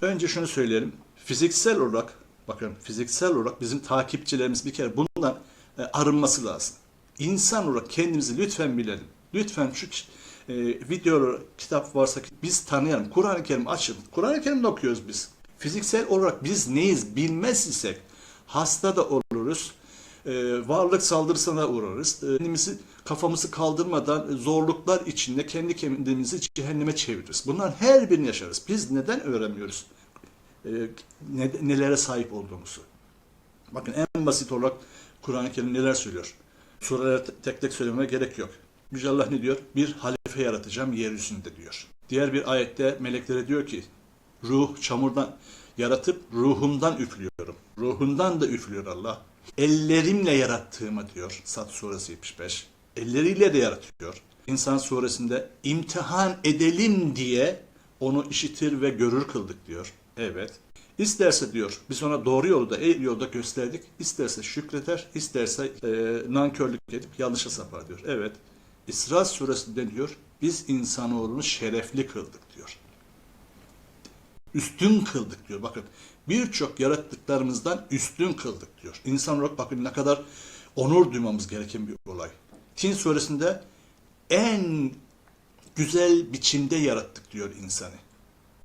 Önce şunu söyleyelim. Fiziksel olarak, bakın fiziksel olarak bizim takipçilerimiz bir kere bundan e, arınması lazım. İnsan olarak kendimizi lütfen bilelim. Lütfen şu e, video, kitap varsa biz tanıyalım. Kur'an-ı Kerim açın. Kur'an-ı Kerim'de okuyoruz biz. Fiziksel olarak biz neyiz bilmez isek hasta da oluruz. E, varlık saldırısına uğrarız. E, kendimizi kafamızı kaldırmadan zorluklar içinde kendi kendimizi cehenneme çeviririz. Bunların her birini yaşarız. Biz neden öğrenmiyoruz? E, ne- nelere sahip olduğumuzu. Bakın en basit olarak Kur'an-ı Kerim neler söylüyor? Sureleri te- tek tek söylememe gerek yok. Yüce Allah ne diyor? Bir halife yaratacağım yeryüzünde diyor. Diğer bir ayette meleklere diyor ki ruh çamurdan yaratıp ruhumdan üflüyorum. Ruhundan da üflüyor Allah. Ellerimle yarattığımı diyor. Sat suresi 75. Elleriyle de yaratıyor. İnsan suresinde imtihan edelim diye onu işitir ve görür kıldık diyor. Evet. İsterse diyor biz ona doğru yolda, eğri yolda gösterdik. İsterse şükreder, isterse e, nankörlük edip yanlışa sapar diyor. Evet. İsra suresinde diyor biz insanoğlunu şerefli kıldık. Üstün kıldık diyor. Bakın birçok yarattıklarımızdan üstün kıldık diyor. İnsan olarak bakın ne kadar onur duymamız gereken bir olay. Tin suresinde en güzel biçimde yarattık diyor insanı.